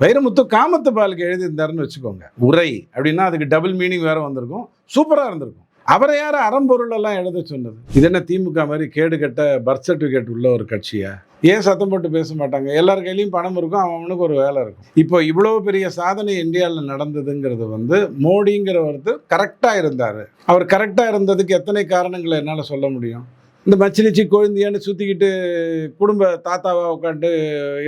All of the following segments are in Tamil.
வைரமுத்து காமத்து பாலுக்கு எழுதியிருந்தாருன்னு வச்சுக்கோங்க. உரை அப்படின்னா அதுக்கு டபுள் மீனிங் வேற வந்திருக்கும். சூப்பராக இருந்திருக்கும். அவரை யார் அறம்பொருள் எல்லாம் எழுத சொன்னது? இது என்ன திமுக மாதிரி கேடு கட்ட பர்த் சர்டிஃபிகேட் உள்ள ஒரு கட்சியா? ஏன் சத்தம் போட்டு பேச மாட்டாங்க? எல்லார் கையிலையும் பணம் இருக்கும் அவனுக்கு ஒரு வேலை இருக்கும். இப்போ இவ்வளவு பெரிய சாதனை இந்தியாவில் நடந்ததுங்கிறது வந்து மோடிங்கிற ஒருத்தர் கரெக்டாக இருந்தார். அவர் கரெக்டாக இருந்ததுக்கு எத்தனை காரணங்களை என்னால் சொல்ல முடியும்? இந்த மச்சினிச்சி கொழுந்தியான்னு சுற்றிக்கிட்டு குடும்ப தாத்தாவாக உட்காந்து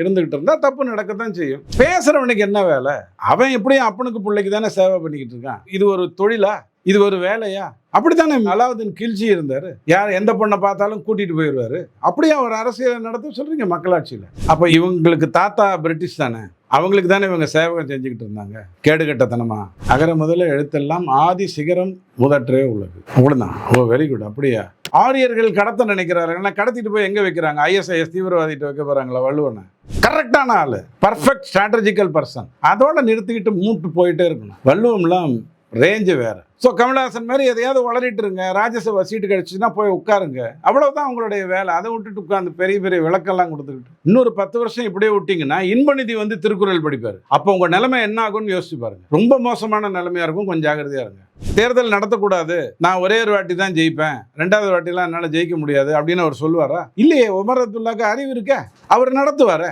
இருந்துக்கிட்டு இருந்தால் தப்பு நடக்கத்தான் செய்யும். பேசுகிறவனுக்கு என்ன வேலை? அவன் எப்படியும் அப்பனுக்கு பிள்ளைக்கு தானே சேவை பண்ணிக்கிட்டு இருக்கான். இது ஒரு தொழிலா? இது ஒரு வேலையா? அப்படித்தானே அலாவுதீன் கில்ஜி இருந்தார். யார் எந்த பொண்ணை பார்த்தாலும் கூட்டிட்டு போயிடுவாரு. அப்படியே அவர் அரசியல் நடத்த சொல்றீங்க மக்களாட்சியில். அப்போ இவங்களுக்கு தாத்தா பிரிட்டிஷ் தானே. அவங்களுக்கு தானே இவங்க சேவகம் செஞ்சுக்கிட்டு இருந்தாங்க. கேடுகட்டத்தனமா அகர முதல்ல எழுத்தெல்லாம் ஆதி சிகரம் முதற்றே உள்ளது. அப்படிதான் ஓ வெரி குட் அப்படியா? ஆரியர்கள் கடத்த நினைக்கிறார்கள். கடத்திட்டு போய் எங்க வைக்கிறாங்க? ஐஎஸ்ஐஎஸ் தீவிரவாதிட்டு வைக்க போறாங்களா வள்ளுவனை? கரெக்டான ஆளு. பர்ஃபெக்ட் ஸ்ட்ராட்டஜிக்கல் பர்சன் அதோட நிறுத்திக்கிட்டு மூட்டு போயிட்டே இருக்கணும். வள்ளுவம்லாம் ரேஞ்சு வேறு. ஸோ கமல்ஹாசன் மாதிரி எதையாவது வளரிட்டு இருங்க. ராஜ்யசபா சீட்டு கிடைச்சுன்னா போய் உட்காருங்க. அவ்வளோதான் உங்களுடைய வேலை. அதை விட்டுட்டு உட்காந்து பெரிய பெரிய விளக்கெல்லாம் கொடுத்துக்கிட்டு. இன்னொரு பத்து வருஷம் இப்படியே விட்டிங்கன்னா இன்பநிதி வந்து திருக்குறள் படிப்பார். அப்போ உங்கள் நிலைமை என்ன ஆகும்னு யோசிச்சு பாருங்க. ரொம்ப மோசமான நிலைமையாக இருக்கும். கொஞ்சம் ஜாகிரதையாக இருங்க. தேர்தல் நடத்தக்கூடாது. நான் ஒரே ஒரு வாட்டி தான் ஜெயிப்பேன். ரெண்டாவது வாட்டிலாம் என்னால் ஜெயிக்க முடியாது அப்படின்னு அவர் சொல்லுவாரா? இல்லையே உமர் அப்துல்லாக்கு அறிவு இருக்க. அவர் நடத்துவார.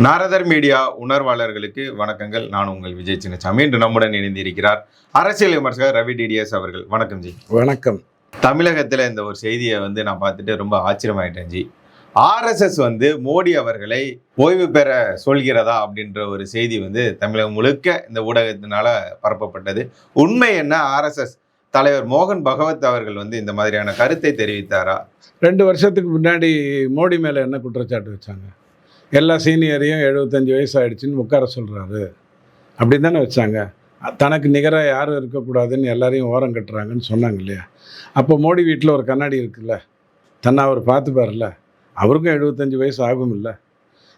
நாரதர் மீடியா உணர்வாளர்களுக்கு வணக்கங்கள். நான் உங்கள் விஜய் சின்னசாமி. இன்று நம்முடன் இணைந்திருக்கிறார் அரசியல் விமர்சகர் ரவி டிடிஎஸ் அவர்கள். வணக்கம் ஜி. வணக்கம். தமிழகத்தில் இந்த ஒரு செய்தியை வந்து நான் பார்த்துட்டு ரொம்ப ஆச்சரியமாயிட்டேன் ஜி. ஆர்எஸ்எஸ் வந்து மோடி அவர்களை ஓய்வு பெற சொல்கிறதா அப்படின்ற ஒரு செய்தி வந்து தமிழகம் முழுக்க இந்த ஊடகத்தினால பரப்பப்பட்டது. உண்மை என்ன? ஆர்எஸ்எஸ் தலைவர் மோகன் பகவத் அவர்கள் வந்து இந்த மாதிரியான கருத்தை தெரிவித்தாரா? ரெண்டு வருஷத்துக்கு முன்னாடி மோடி மேலே என்ன குற்றச்சாட்டு வச்சாங்க? எல்லா சீனியரையும் எழுபத்தஞ்சி வயசு ஆகிடுச்சின்னு உட்கார சொல்கிறாரு அப்படின்னு தானே வச்சாங்க. தனக்கு நிகராக யாரும் இருக்கக்கூடாதுன்னு எல்லாரையும் ஓரம் கட்டுறாங்கன்னு சொன்னாங்க இல்லையா? அப்போ மோடி வீட்டில் ஒரு கண்ணாடி இருக்குல்ல? தன்னை அவர் பார்த்துப்பார்ல அவருக்கும் எழுபத்தஞ்சு வயசு ஆகும் இல்லை?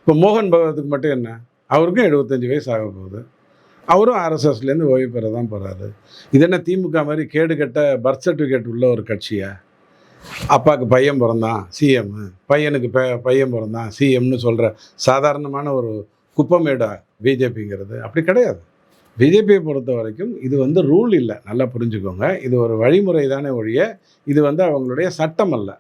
இப்போ மோகன் பகவத்துக்கு மட்டும் என்ன? அவருக்கும் எழுபத்தஞ்சு வயசு ஆக போகுது. அவரும் ஆர்எஸ்எஸ்லேருந்து ஓய்வு பெற தான் போகிறாரு இது என்ன திமுக மாதிரி கேடு கட்ட பர்த் சர்டிஃபிகேட் உள்ள ஒரு கட்சியாக அப்பாவுக்கு பையன் பிறந்தான் சிஎம் பையனுக்கு ப பையன் பிறந்தான் சிஎம்னு சொல்கிற சாதாரணமான ஒரு குப்பமேடா பிஜேபிங்கிறது அப்படி கிடையாது. பிஜேபியை பொறுத்த வரைக்கும் இது வந்து ரூல் இல்லை. நல்லா புரிஞ்சுக்கோங்க. இது ஒரு வழிமுறை தானே ஒழிய இது வந்து அவங்களுடைய சட்டம் அல்ல.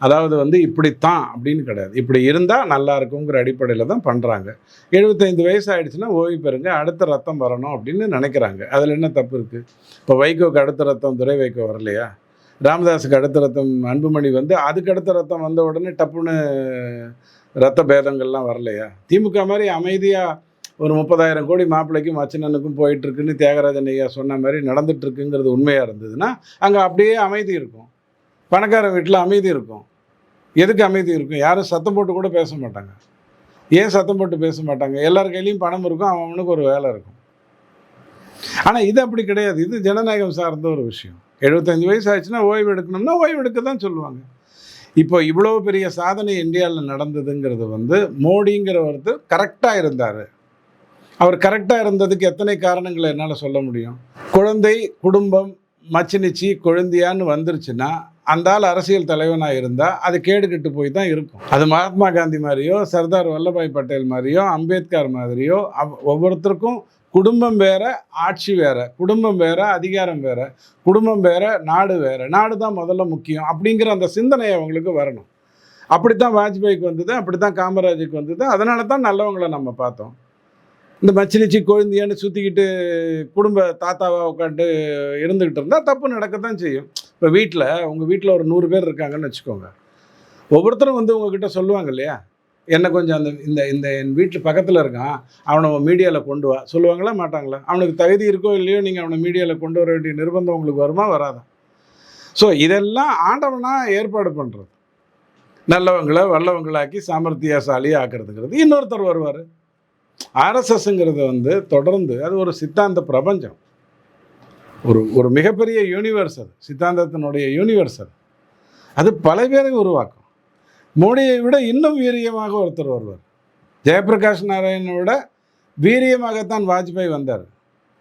அதாவது வந்து இப்படித்தான் அப்படின்னு கிடையாது. இப்படி இருந்தால் நல்லா இருக்குங்கிற அடிப்படையில் தான் பண்ணுறாங்க எழுபத்தைந்து வயசு ஆகிடுச்சுன்னா ஓய்வு பெறுங்க அடுத்த ரத்தம் வரணும் அப்படின்னு நினைக்கிறாங்க. அதில் என்ன தப்பு இருக்குது இப்போ வைகோக்கு அடுத்த ரத்தம் துரை வைகோ வரலையா? ராமதாஸுக்கு அடுத்த ரத்தம் அன்புமணி வந்து அதுக்கு அடுத்த ரத்தம் வந்த உடனே டப்புன்னு ரத்த பேதங்கள்லாம் வரலையா? திமுக மாதிரி அமைதியாக ஒரு முப்பதாயிரம் கோடி மாப்பிள்ளைக்கும் அச்சனனுக்கும் போயிட்டுருக்குன்னு தியாகராஜன் ஐயா சொன்ன மாதிரி நடந்துகிட்ருக்குங்கிறது உண்மையாக இருந்ததுன்னா அங்கே அப்படியே அமைதி இருக்கும். பணக்காரன் வீட்டில் அமைதி இருக்கும். எதுக்கு அமைதி இருக்கும்? யாரும் சத்தம் போட்டு கூட பேச மாட்டாங்க. ஏன் சத்தம் போட்டு பேச மாட்டாங்க? எல்லார் கையிலையும் பணம் இருக்கும் அவனுக்கு ஒரு வேலை இருக்கும். ஆனால் இது அப்படி கிடையாது. இது ஜனநாயகம் சார்ந்த ஒரு விஷயம். எழுபத்தஞ்சு வயசு ஆச்சுன்னா ஓய்வு எடுக்கணும்னா ஓய்வு எடுக்க தான் சொல்லுவாங்க. இப்போ இவ்வளோ பெரிய சாதனை இந்தியாவில் நடந்ததுங்கிறது வந்து மோடிங்கிற ஒருத்தர் கரெக்டாக இருந்தார். அவர் கரெக்டாக இருந்ததுக்கு எத்தனை காரணங்களை என்னால் சொல்ல முடியும்? குழந்தை குடும்பம் மச்சினிச்சி குழந்தையான்னு வந்துருச்சுன்னா அந்த ஆள் அரசியல் தலைவனாக இருந்தால் அது கேடுகட்டு போய் தான் இருக்கும். அது மகாத்மா காந்தி மாதிரியோ சர்தார் வல்லபாய் பட்டேல் மாதிரியோ அம்பேத்கர் மாதிரியோ அவ்- ஒவ்வொருத்தருக்கும் குடும்பம் வேற ஆட்சி வேற குடும்பம் வேற அதிகாரம் வேற குடும்பம் வேற நாடு வேற. நாடு தான் முதல்ல முக்கியம் அப்படிங்கிற அந்த சிந்தனை அவங்களுக்கு வரணும். அப்படித்தான் வாஜ்பாய்க்கு வந்தது அப்படித்தான் காமராஜுக்கு வந்தது. அதனால தான் நல்லவங்களை நம்ம பார்த்தோம். இந்த மச்சினிச்சி கொழுந்தியான்னு சுற்றிக்கிட்டு குடும்ப தாத்தாவாக உட்காந்து இருந்துக்கிட்டு இருந்தால் தப்பு நடக்கத்தான் செய்யும். இப்போ வீட்டில் உங்கள் வீட்டில் ஒரு நூறு பேர் இருக்காங்கன்னு வச்சுக்கோங்க. ஒவ்வொருத்தரும் வந்து உங்ககிட்ட சொல்லுவாங்க இல்லையா? என்னை கொஞ்சம் அந்த இந்த இந்த என் வீட்டு பக்கத்தில் இருக்கான். அவனை மீடியாவில் கொண்டு வா. சொல்லுவாங்களா மாட்டாங்களா? அவனுக்கு தகுதி இருக்கோ இல்லையோ நீங்கள் அவனை மீடியாவில் கொண்டு வர வேண்டிய நிர்பந்தம் உங்களுக்கு வருமா வராதா? ஸோ இதெல்லாம் ஆண்டவனாக ஏற்பாடு பண்ணுறது நல்லவங்களை வல்லவங்களாக்கி சாமர்த்தியசாலி ஆக்கிறதுங்கிறது. இன்னொருத்தர் வருவார். ஆர்எஸ்எஸ்ங்கிறது வந்து தொடர்ந்து அது ஒரு சித்தாந்த பிரபஞ்சம். ஒரு ஒரு மிகப்பெரிய யூனிவர்ஸ் அது. சித்தாந்தத்தினுடைய யூனிவர்ஸ் அது. அது பல பேரை உருவாக்கும். மோடியை விட இன்னும் வீரியமாக ஒருத்தர் வருவார். ஜெயபிரகாஷ் நாராயணனை விட வீரியமாகத்தான் வாஜ்பாய் வந்தார்.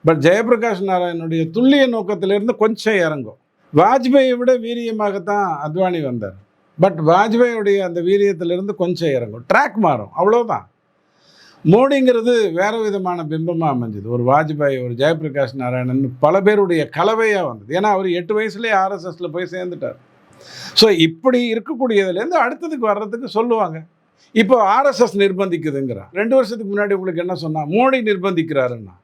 பட் ஜெயபிரகாஷ் நாராயணனுடைய துல்லிய நோக்கத்திலிருந்து கொஞ்சம் இறங்கும். வாஜ்பாயை விட வீரியமாகத்தான் அத்வானி வந்தார். பட் வாஜ்பாயுடைய அந்த வீரியத்திலிருந்து கொஞ்சம் இறங்கும். ட்ராக் மாறும். அவ்வளோதான் மோடிங்கிறது வேறு விதமான பிம்பமாக அமைஞ்சது. ஒரு வாஜ்பாய் ஒரு ஜெயபிரகாஷ் நாராயணன் பல பேருடைய கலவையாக வந்தது. ஏன்னா அவர் எட்டு வயசுலேயே ஆர்எஸ்எஸில் போய் சேர்ந்துட்டார். ஸோ இப்படி இருக்கக்கூடியதுலேருந்து அடுத்ததுக்கு வர்றதுக்கு சொல்லுவாங்க. இப்போ ஆர்எஸ்எஸ் நிர்பந்திக்குதுங்கிறான் ரெண்டு வருஷத்துக்கு முன்னாடி உங்களுக்கு என்ன சொன்னால் மோடி நிர்பந்திக்கிறாருன்னா.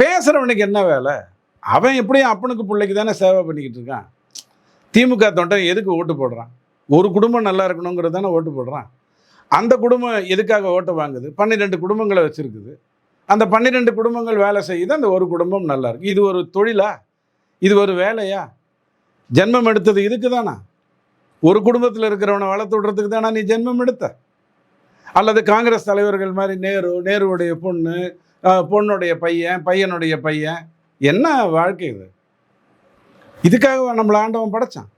பேசுகிறவனுக்கு என்ன வேலை? அவன் எப்படியும் அப்பனுக்கு பிள்ளைக்கு தானே சேவை பண்ணிக்கிட்டு இருக்கான். திமுக தொண்டன் எதுக்கு ஓட்டு போடுறான்? ஒரு குடும்பம் நல்லா இருக்கணுங்கிறது தானே ஓட்டு போடுறான். அந்த குடும்பம் எதுக்காக ஓட்டு வாங்குது? பன்னிரெண்டு குடும்பங்களை வச்சுருக்குது. அந்த பன்னிரெண்டு குடும்பங்கள் வேலை செய்யுது. அந்த ஒரு குடும்பம் நல்லா இருக்கு. இது ஒரு தொழிலா? இது ஒரு வேலையா? ஜென்மம் எடுத்தது இதுக்கு தானா ஒரு குடும்பத்தில் இருக்கிறவனை வளர்த்து விடுறதுக்கு தானா நீ ஜென்மம் எடுத்த? அல்லது காங்கிரஸ் தலைவர்கள் மாதிரி நேரு நேருவுடைய பொண்ணு பொண்ணுடைய பையன் பையனுடைய பையன். என்ன வாழ்க்கை இது? இதுக்காக நம்மளை ஆண்டவன் படைச்சான்.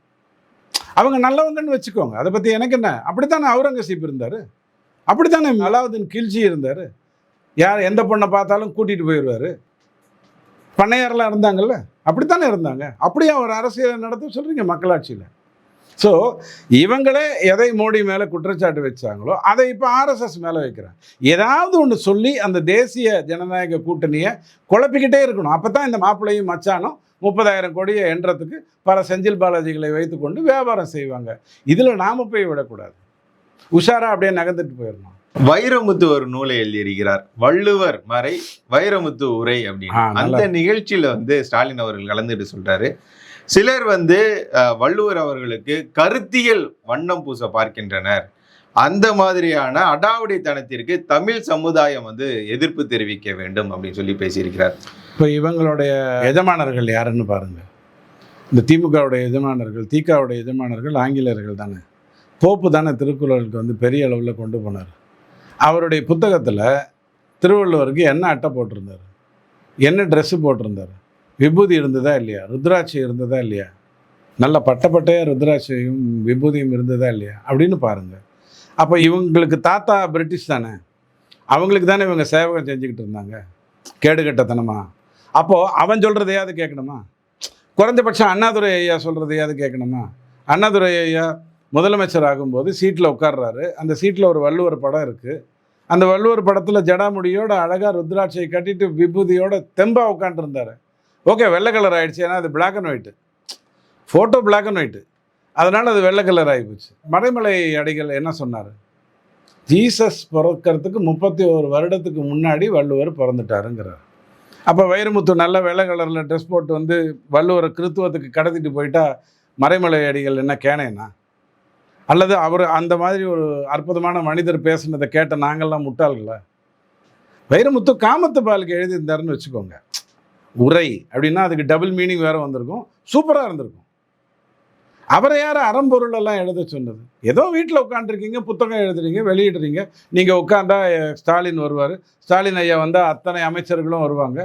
அவங்க நல்லவங்கன்னு வச்சுக்கோங்க. அதை பற்றி எனக்கு என்ன? அப்படித்தானே அவுரங்கசீப் இருந்தார்? அப்படித்தானே அலாவுதீன் கில்ஜி இருந்தார்? யார் எந்த பொண்ணை பார்த்தாலும் கூட்டிகிட்டு போயிடுவார்? பண்ணையாரெலாம் இருந்தாங்கல்ல? அப்படித்தானே இருந்தாங்க? அப்படியே ஒரு அரசியலை நடத்த சொல்கிறீங்க மக்களாட்சியில்? ஸோ இவங்களே எதை மோடி மேலே குற்றச்சாட்டு வச்சாங்களோ அதை இப்போ ஆர்எஸ்எஸ் மேலே வைக்கிறாங்க. ஏதாவது ஒன்று சொல்லி அந்த தேசிய ஜனநாயக கூட்டணியை குழப்பிக்கிட்டே இருக்கணும். அப்போ தான் இந்த மாப்பிள்ளையும் மச்சானும் முப்பதாயிரம் கோடியை எண்றதுக்கு பல செஞ்சில் பாலாஜிகளை வைத்துக்கொண்டு வியாபாரம் செய்வாங்க. இதில் நாம போய் விடக்கூடாது. உஷாரா அப்படியே நகர்ந்துட்டு போயிடணும். வைரமுத்து ஒரு நூலை எழுதியிருக்கிறார். வள்ளுவர் மறை வைரமுத்து உரை அப்படின்னு. அந்த நிகழ்ச்சியில வந்து ஸ்டாலின் அவர்கள் கலந்துட்டு சொல்றாரு. சிலர் வந்து வள்ளுவர் அவர்களுக்கு கருத்தியல் வண்ணம் பூச பார்க்கின்றனர். அந்த மாதிரியான அடாவடித்தனத்திற்கு தமிழ் சமுதாயம் வந்து எதிர்ப்பு தெரிவிக்க வேண்டும் அப்படின்னு சொல்லி பேசியிருக்கிறார். இப்போ இவங்களுடைய எஜமானர்கள் யாருன்னு பாருங்க. இந்த திமுகவுடைய எஜமானர்கள் திகாவுடைய எஜமானர்கள் ஆங்கிலேயர்கள் தானே. போப்பு தானே திருக்குறளுக்கு வந்து பெரிய அளவில் கொண்டு போனார். அவருடைய புத்தகத்தில் திருவள்ளுவருக்கு என்ன அட்டை போட்டிருந்தார்? என்ன ட்ரெஸ்ஸு போட்டிருந்தார்? விபூதி இருந்ததா இல்லையா? ருத்ராட்சி இருந்ததா இல்லையா? நல்ல பட்டப்பட்டையாக ருத்ராட்சியும் விபூதியும் இருந்ததா இல்லையா? அப்படின்னு பாருங்கள் அப்போ இவங்களுக்கு தாத்தா பிரிட்டிஷ் தானே? அவங்களுக்கு தானே இவங்க சேவகம் செஞ்சுக்கிட்டு இருந்தாங்க? கேடுகட்டத்தனமா அப்போது அவன் சொல்கிறதையாவது கேட்கணுமா? குறைஞ்சபட்சம் அண்ணாதுரை ஐயா சொல்கிறதையாவது கேட்கணுமா? அண்ணாதுரை ஐயா முதலமைச்சர் ஆகும்போது சீட்டில் உட்கார்றாரு. அந்த சீட்டில் ஒரு வள்ளுவர் படம் இருக்குது அந்த வள்ளுவர் படத்தில் ஜடாமுடியோட அழகாக ருத்ராட்சியை கட்டிட்டு விபூதியோட தெம்பாக உட்காந்துருந்தாரு ஓகே வெள்ளை கலர் ஆகிடுச்சு ஏன்னா அது black and white photo black and white அதனால் அது வெள்ளை கலர் ஆகிப்போச்சு மறைமலை அடிகள் என்ன சொன்னார்? ஜீசஸ் பிறக்கிறதுக்கு முப்பத்தி ஒரு வருடத்துக்கு முன்னாடி வள்ளுவர் பிறந்துட்டாருங்கிறார். அப்போ வைரமுத்து நல்ல வெள்ளை கலரில் ட்ரெஸ் போட்டு வந்து வள்ளுவரை கிறித்துவத்துக்கு கடத்திட்டு போயிட்டா மறைமலை அடிகள் என்ன கேனேனா? அல்லது அவர் அந்த மாதிரி ஒரு அற்புதமான மனிதர் பேசுனதை கேட்ட நாங்கள்லாம் முட்டாள்களா? வைரமுத்து காமத்து பாலுக்கு எழுதியிருந்தாருன்னு வச்சுக்கோங்க. உரை அப்படின்னா அதுக்கு டபுள் மீனிங் வேற வந்திருக்கும். சூப்பராக இருந்திருக்கும். அவரை யார் அறம்பொருள் எல்லாம் எழுத சொன்னது? ஏதோ வீட்டில் உட்காந்துருக்கீங்க புத்தகம் எழுதுறீங்க வெளியிடுறீங்க. நீங்கள் உட்காந்தா ஸ்டாலின் வருவார். ஸ்டாலின் ஐயா வந்தால் அத்தனை அமைச்சர்களும் வருவாங்க.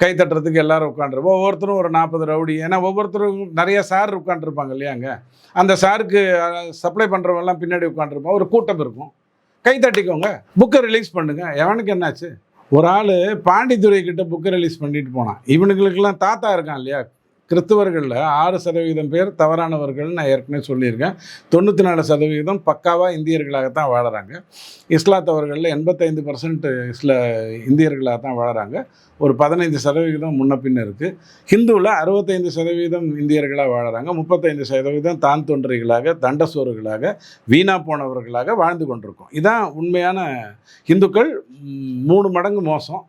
கை தட்டுறதுக்கு எல்லாரும் உட்காந்துருப்போம் ஒவ்வொருத்தரும் ஒரு நாற்பது ரவுடி. ஏன்னா ஒவ்வொருத்தரும் நிறைய சார் உட்காந்துருப்பாங்க இல்லையாங்க அந்த சாருக்கு சப்ளை பண்ணுறவங்கலாம் பின்னாடி உட்காந்துருப்போம் ஒரு கூட்டம் இருக்கும். கை தட்டிக்கோங்க. புக்கை ரிலீஸ் பண்ணுங்க. எவனுக்கு என்னாச்சு? ஒரு ஆள் பாண்டித்துறை கிட்ட புக்கை ரிலீஸ் பண்ணிட்டு போனான். இவனுங்களுக்கெல்லாம் தாத்தா இருக்கான் இல்லையா? கிறிஸ்தவர்களில் ஆறு சதவீதம் பேர் தவறானவர்கள் நான் ஏற்கனவே சொல்லியிருக்கேன். தொண்ணூற்றி நாலு சதவீதம் பக்காவாக இந்தியர்களாகத்தான் வாழறாங்க. இஸ்லாத்தவர்களில் எண்பத்தைந்து பர்சன்ட் இஸ்ல இந்தியர்களாக தான் வாழறாங்க. ஒரு பதினைந்து சதவீதம் முன்ன பின்ன இருக்குது ஹிந்துவில் அறுபத்தைந்து சதவீதம் இந்தியர்களாக வாழறாங்க. முப்பத்தைந்து சதவீதம் தான் தோன்றிகளாக தண்டசோறுகளாக வீணா போனவர்களாக வாழ்ந்து கொண்டிருக்கோம். இதான் உண்மையான இந்துக்கள் மூணு மடங்கு மோசம்.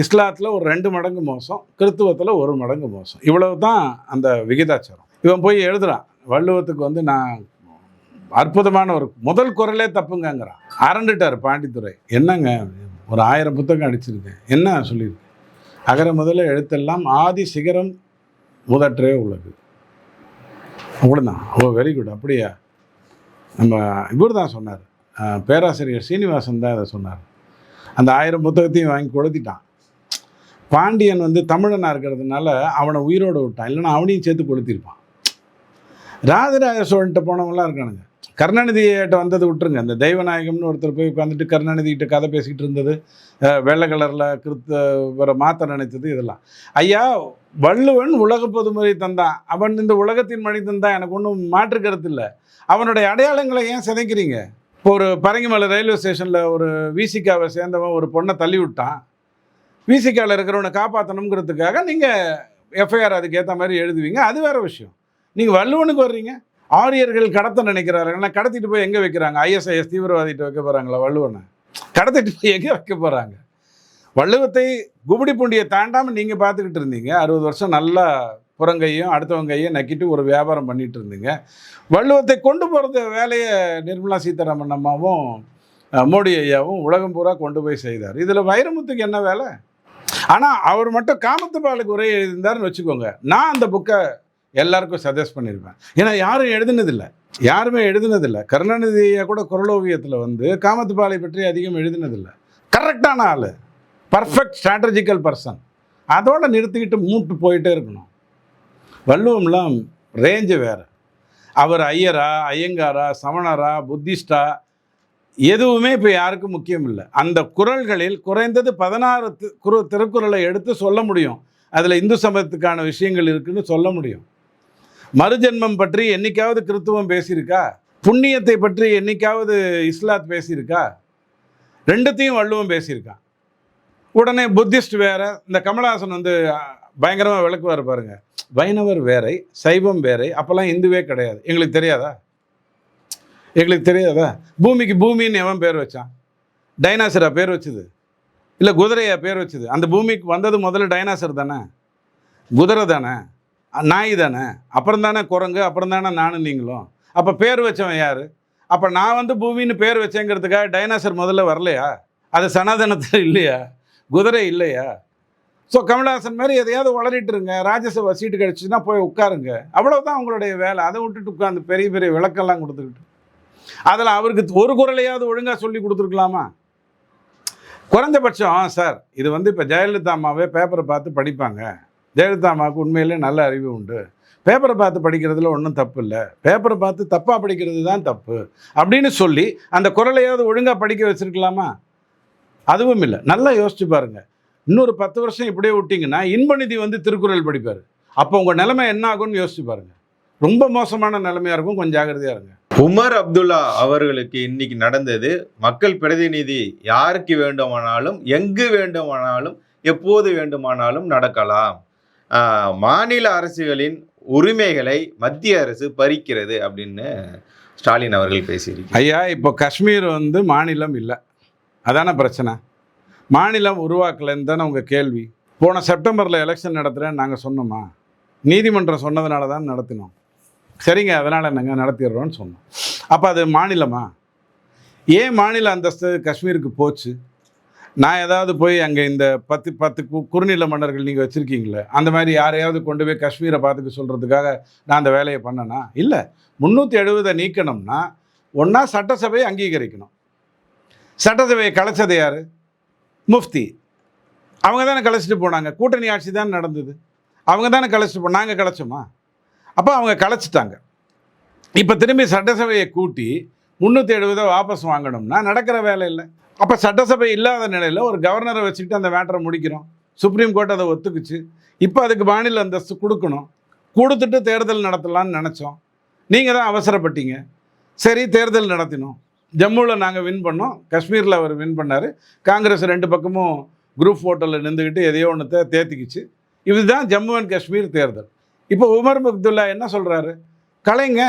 இஸ்லாத்தில் ஒரு ரெண்டு மடங்கு மோசம் கிறித்துவத்தில் ஒரு மடங்கு மோசம். இவ்வளவு தான் அந்த விகிதாச்சாரம். இவன் போய் எழுதுறான் வள்ளுவத்துக்கு வந்து நான் அற்புதமான ஒரு முதல் குரலே தப்புங்கங்கிறான். அரண்டுட்டார் பாண்டித்துறை. என்னங்க ஒரு ஆயிரம் புத்தகம் அடிச்சிருக்கேன். என்ன சொல்லியிருக்கேன் அகர முதல்ல எழுத்தெல்லாம் ஆதி சிகரம் முதற்றே உள்ளது. அப்படிதான். ஓ வெரி குட் அப்படியா? நம்ம இவர் தான் சொன்னார் பேராசிரியர் சீனிவாசன் தான் இதை சொன்னார். அந்த ஆயிரம் புத்தகத்தையும் வாங்கி கொளுத்திட்டான். பாண்டியன் வந்து தமிழனாக இருக்கிறதுனால அவனை உயிரோடு விட்டான். இல்லைன்னா அவனையும் சேர்த்து கொளுத்திருப்பான். ராஜராஜ சோழன்ட்ட போனவங்களாம் இருக்கானுங்க. கருணாநிதியிட்ட வந்தது விட்டுருங்க. இந்த தெய்வநாயகம்னு ஒருத்தர் போய் உட்காந்துட்டு கருணாநிதிகிட்ட கதை பேசிக்கிட்டு இருந்தது வெள்ளை கலரில் கிருத்த வர மாற்ற நினைத்தது இதெல்லாம். ஐயா வள்ளுவன் உலக பொதுமுறை தந்தான். அவன் இந்த உலகத்தின் மனிதன் தான். எனக்கு ஒன்றும் மாற்று கருத்து இல்லை. அவனுடைய அடையாளங்களை ஏன் சிதைக்கிறீங்க? இப்போ ஒரு பரங்கிமலை ரயில்வே ஸ்டேஷனில் ஒரு விசிகாவை சேர்ந்தவன் ஒரு பொண்ணை தள்ளி விட்டான். விசிக்காவில் இருக்கிறவனை காப்பாற்றணுங்கிறதுக்காக நீங்கள் எஃப்ஐஆர் அதுக்கேற்ற மாதிரி எழுதுவீங்க. அது வேறு விஷயம். நீங்கள் வள்ளுவனுக்கு வர்றீங்க. ஆரியர்கள் கடத்த நினைக்கிறாருன்னா கடத்திட்டு போய் எங்கே வைக்கிறாங்க? ஐஎஸ்ஐஎஸ் தீவிரவாதிகிட்ட வைக்க போகிறாங்களா வள்ளுவனை? கடத்திட்டு போய் எங்கே வைக்க போகிறாங்க வள்ளுவத்தை குபடி பூண்டியை தாண்டாமல் நீங்கள் பார்த்துக்கிட்டு இருந்தீங்க. அறுபது வருஷம் நல்லா புறங்கையும் அடுத்தவங்க கையும் நக்கிட்டு ஒரு வியாபாரம் பண்ணிட்டு இருந்தீங்க. வள்ளுவத்தை கொண்டு போகிறது வேலையை நிர்மலா சீதாராமன் அம்மாவும் மோடி ஐயாவும் உலகம் பூரா கொண்டு போய் செய்தார். இதில் வைரமுத்துக்கு என்ன வேலை? ஆனால் அவர் மட்டும் காமத்து பாலுக்கு உரை எழுதியிருந்தாருன்னு வச்சுக்கோங்க. நான் அந்த புக்கை எல்லாருக்கும் சஜஸ்ட் பண்ணியிருப்பேன் ஏன்னா யாரும் எழுதினதில்லை. யாருமே எழுதினதில்லை. கருணாநிதியை கூட குரலோவியத்தில் வந்து காமத்து பாலை பற்றி அதிகம் எழுதினதில்லை. கரெக்டான ஆள். பர்ஃபெக்ட் ஸ்ட்ராட்டஜிக்கல் பர்சன் அதோட நிறுத்திக்கிட்டு மூட்டு போயிட்டே இருக்கணும். வள்ளுவம்லாம் ரேஞ்சு வேறு. அவர் ஐயரா ஐயங்காரா சமணரா புத்திஸ்டா எதுவுமே இப்போ யாருக்கும் முக்கியம் இல்லை. அந்த குறள்களில் குறைந்தது பதினாறு குரு திருக்குறளை எடுத்து சொல்ல முடியும். அதில் இந்து சமயத்துக்கான விஷயங்கள் இருக்குன்னு சொல்ல முடியும். மறுஜென்மம் பற்றி என்னைக்காவது கிறித்துவம் பேசியிருக்கா? புண்ணியத்தை பற்றி என்னைக்காவது இஸ்லாத் பேசியிருக்கா? ரெண்டுத்தையும் வள்ளுவம் பேசியிருக்கான் உடனே புத்திஸ்ட் வேற இந்த கமலஹாசன் வந்து பயங்கரமாக விளக்குவார் பாருங்க. வைணவர் வேறை சைவம் வேறை அப்போல்லாம் இந்துவே கிடையாது. எங்களுக்கு தெரியாதா? எங்களுக்கு தெரியாதா? பூமிக்கு பூமின்னு எவன் பேர் வச்சான்? டைனாசரா பேர் வச்சுது. இல்லை குதிரையா பேர் வச்சுது. அந்த பூமிக்கு வந்தது முதல்ல டைனாசர் தானே? குதிரை தானே? நாய் தானே? அப்புறம் தானே குரங்கு அப்புறம் தானே நானும் நீங்களும். அப்போ பேர் வச்சவன் யார்? அப்போ நான் வந்து பூமின்னு பேர் வச்சேங்கிறதுக்காக டைனாசர் முதல்ல வரலையா? அது சனாதனத்தில் இல்லையா? குதிரை இல்லையா? ஸோ கமல்ஹாசன் மாதிரி எதையாவது வளரிட்டு இருங்க. ராஜ்யசபா சீட்டு கிடச்சின்னா போய் உட்காருங்க. அவ்வளோதான் உங்களுடைய வேலை. அதை விட்டுட்டு உட்காந்து பெரிய பெரிய விளக்கெல்லாம் கொடுத்துக்கிட்டு. அதில் அவருக்கு ஒரு குரலையாவது ஒழுங்காக சொல்லி கொடுத்துருக்கலாமா? குறைஞ்சபட்சம் சார் இது வந்து இப்போ ஜெயலலிதா அம்மாவே பேப்பரை பார்த்து படிப்பாங்க. ஜெயலலிதா அம்மாவுக்கு உண்மையிலே நல்ல அறிவு உண்டு. பேப்பரை பார்த்து படிக்கிறதுல ஒன்றும் தப்பு இல்லை. பேப்பரை பார்த்து தப்பாக படிக்கிறது தான் தப்பு அப்படின்னு சொல்லி அந்த குரலையாவது ஒழுங்காக படிக்க வச்சிருக்கலாமா? அதுவும் இல்லை. நல்லா யோசிச்சு பாருங்க. இன்னொரு பத்து வருஷம் இப்படியே விட்டிங்கன்னா இன்பநிதி வந்து திருக்குறள் படிப்பார். அப்போ உங்கள் நிலைமை என்ன ஆகும்னு யோசிச்சு பாருங்க. ரொம்ப மோசமான நிலைமையாக இருக்கும். கொஞ்சம் ஜாகிரதையாக இருங்க. உமர் அப்துல்லா அவர்களுக்கு இன்னைக்கு நடந்தது. மக்கள் பிரதிநிதி யாருக்கு வேண்டுமானாலும் எங்கு வேண்டுமானாலும் எப்போது வேண்டுமானாலும் நடக்கலாம். மாநில அரசுகளின் உரிமைகளை மத்திய அரசு பறிக்கிறது அப்படின்னு ஸ்டாலின் அவர்கள் பேசியிருக்கிறார். ஐயா இப்போ காஷ்மீர் வந்து மாநிலம் இல்லை. அதானே பிரச்சனை? மாநிலம் உருவாக்கலைன்னு தானே உங்கள் கேள்வி. போன செப்டம்பரில் எலெக்ஷன் நடத்துகிறேன்னு நாங்கள் சொன்னோமா? நீதிமன்றம் சொன்னதுனால தான் நடத்தினோம். சரிங்க அதனால் என்னங்க நடத்திடுறோன்னு சொன்னோம். அப்போ அது மாநிலமா? ஏன் மாநில அந்தஸ்து காஷ்மீருக்கு போச்சு? நான் ஏதாவது போய் அங்கே இந்த பத்து பத்து கு குறுநில மன்னர்கள் நீங்கள் வச்சுருக்கீங்களே அந்த மாதிரி யாரையாவது கொண்டு போய் காஷ்மீரை பார்த்துக்க சொல்கிறதுக்காக நான் அந்த வேலையை பண்ணனா? இல்லை முந்நூற்றி எழுபதை நீக்கணும்னா ஒன்றா சட்டசபையை அங்கீகரிக்கணும். சட்டசபையை கலைச்சது யார்? முஃப்தி. அவங்க தானே கலைச்சிட்டு போனாங்க. கூட்டணி ஆட்சி தான் நடந்தது. அவங்க தானே கலைச்சிட்டு போ நாங்கள் கலைச்சோமா? அப்போ அவங்க கலைச்சிட்டாங்க. இப்போ திரும்பி சட்டசபையை கூட்டி முந்நூற்றி எழுபதை வாபஸ் வாங்கணும்னா நடக்கிற வேலை இல்லை. அப்போ சட்டசபை இல்லாத நிலையில் ஒரு கவர்னரை வச்சுக்கிட்டு அந்த மேட்டரை முடிக்கிறோம். சுப்ரீம் கோர்ட் அதை ஒத்துக்குச்சு. இப்போ அதுக்கு மாநில அந்தஸ்து கொடுக்கணும். கொடுத்துட்டு தேர்தல் நடத்தலாம்னு நினச்சோம். நீங்கள் தான் அவசரப்பட்டீங்க. சரி தேர்தல் நடத்தினோம். ஜம்முவில் நாங்கள் வின் பண்ணோம். காஷ்மீரில் அவர் வின் பண்ணார். காங்கிரஸ் ரெண்டு பக்கமும் குரூப் ஃபோட்டோவில் நின்றுக்கிட்டு எதையோ ஒன்றத்தை தேத்திக்கிச்சு. இதுதான் ஜம்மு அண்ட் காஷ்மீர் தேர்தல். இப்போ உமர் அப்துல்லா என்ன சொல்கிறாரு கலைங்க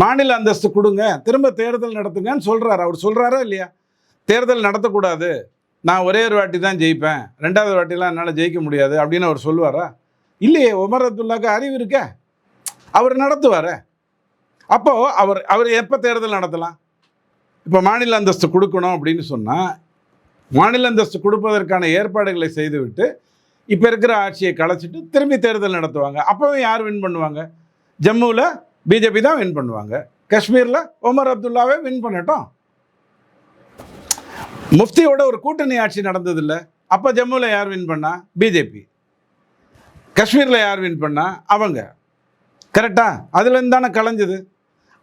மாநில அந்தஸ்து கொடுங்க திரும்ப தேர்தல் நடத்துங்கன்னு சொல்கிறாரு அவர் சொல்கிறாரா இல்லையா? தேர்தல் நடத்தக்கூடாது. நான் ஒரே ஒரு வாட்டி தான் ஜெயிப்பேன். ரெண்டாவது வாட்டிலாம் என்னால் ஜெயிக்க முடியாது அப்படின்னு அவர் சொல்லுவாரா? இல்லையே உமர் அப்துல்லாக்கு அறிவு இருக்க. அவர் நடத்துவார. அப்போது அவர் அவர் எப்போ தேர்தல் நடத்தலாம்? இப்போ மாநில அந்தஸ்து கொடுக்கணும் அப்படின்னு சொன்னால் மாநில அந்தஸ்து கொடுப்பதற்கான ஏற்பாடுகளை செய்துவிட்டு இப்போ இருக்கிற ஆட்சியை கலைச்சிட்டு திரும்பி தேர்தல் நடத்துவாங்க. அப்போவே யார் வின் பண்ணுவாங்க? ஜம்முவில் பிஜேபி தான் வின் பண்ணுவாங்க. காஷ்மீரில் உமர் அப்துல்லாவே வின் பண்ணட்டும். முஃப்தியோட ஒரு கூட்டணி ஆட்சி நடந்ததில்ல. அப்போ ஜம்முவில் யார் வின் பண்ணா? பிஜேபி காஷ்மீரில் யார் வின் பண்ணா? அவங்க. கரெக்டா அதுலேருந்து தானே கலைஞ்சது.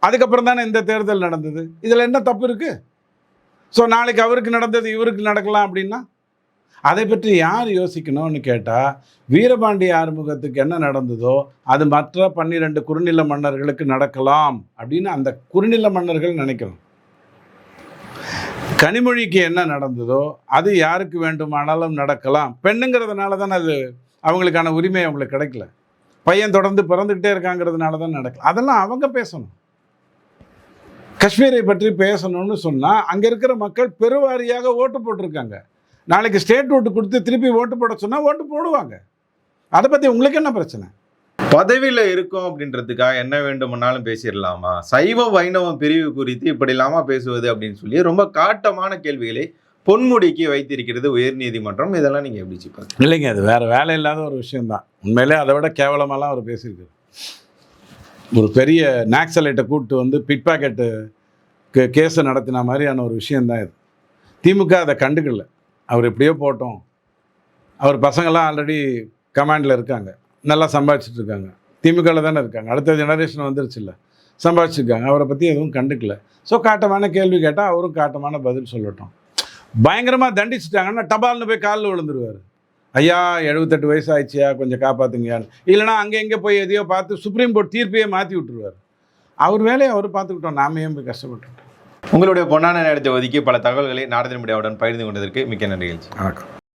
அதுக்கப்புறம் தானே இந்த தேர்தல் நடந்தது. இதில் என்ன தப்பு இருக்குது ஸோ நாளைக்கு அவருக்கு நடந்தது இவருக்கு நடக்கலாம் அப்படின்னா அதை பற்றி யார் யோசிக்கணும்னு கேட்டால் வீரபாண்டிய ஆறுமுகத்துக்கு என்ன நடந்ததோ அது மற்ற பன்னிரெண்டு குறுநில மன்னர்களுக்கு நடக்கலாம் அப்படின்னு அந்த குறுநில மன்னர்கள் நினைக்கணும். கனிமொழிக்கு என்ன நடந்ததோ அது யாருக்கு வேண்டுமானாலும் நடக்கலாம். பெண்ணுங்கிறதுனால தான் அது அவங்களுக்கான உரிமை அவங்களுக்கு கிடைக்கல. பையன் தொடர்ந்து பிறந்துக்கிட்டே இருக்காங்கிறதுனால தான் நடக்கல. அதெல்லாம் அவங்க பேசணும். காஷ்மீரை பற்றி பேசணும்னு சொன்னால் அங்கே இருக்கிற மக்கள் பெருவாரியாக ஓட்டு போட்டிருக்காங்க. நாளைக்கு ஸ்டேட் ஓட்டு கொடுத்து திருப்பி ஓட்டு போட சொன்னால் ஓட்டு போடுவாங்க. அதை பற்றி உங்களுக்கு என்ன பிரச்சனை? பதவியில இருக்கோம் அப்படின்றதுக்காக என்ன வேண்டுமானாலும் பேசிடலாமா? சைவ வைணவம் பிரிவு குறித்து இப்படி இல்லாம பேசுவது அப்படின்னு சொல்லி ரொம்ப காட்டமான கேள்விகளை பொன்முடிக்கு வைத்திருக்கிறது உயர்நீதிமன்றம். இதெல்லாம் நீங்க எப்படி பாருங்க இல்லைங்க அது வேறு வேலை இல்லாத ஒரு விஷயம்தான். உண்மையிலே அதை விட கேவலமாலாம் அவர் பேசியிருக்காரு. ஒரு பெரிய நாக்சலைட்டை கூப்பிட்டு வந்து பிட் பாக்கெட்டு கே கேஸை நடத்தின மாதிரியான ஒரு விஷயந்தான் இது. திமுக அதை கண்டுக்கல. அவர் எப்படியோ போட்டோம். அவர் பசங்கள்லாம் ஆல்ரெடி கமாண்டில் இருக்காங்க. நல்லா சம்பாதிச்சிட்டு இருக்காங்க திமுகவில் தானே இருக்காங்க. அடுத்த ஜெனரேஷன் வந்துருச்சுல்ல. சம்பாதிச்சிருக்காங்க அவரை பற்றி எதுவும் கண்டுக்கல. ஸோ காட்டமான கேள்வி கேட்டால் அவரும் காட்டமான பதில் சொல்லட்டும். பயங்கரமாக தண்டிச்சிட்டாங்கன்னா டபால்னு போய் காலில் விழுந்துருவார். ஐயா எழுபத்தெட்டு வயசு ஆயிடுச்சியா? கொஞ்சம் காப்பாற்றுங்கயான்னு இல்லைனா அங்கே எங்கே போய் எதையோ பார்த்து சுப்ரீம் கோர்ட் தீர்ப்பையே மாற்றி விட்டுருவார். அவர் வேலையை அவர் பார்த்துக்கிட்டோம். நாம ஏன் போய் கஷ்டப்பட்டோம்? உங்களுடைய பொன்னான நேரத்தை ஒதுக்கி பல தகவல்களை நாரதன் மீடியாவுடன் பகிர்ந்து கொண்டதற்கு மிக்க நன்றிகள் வணக்கம்.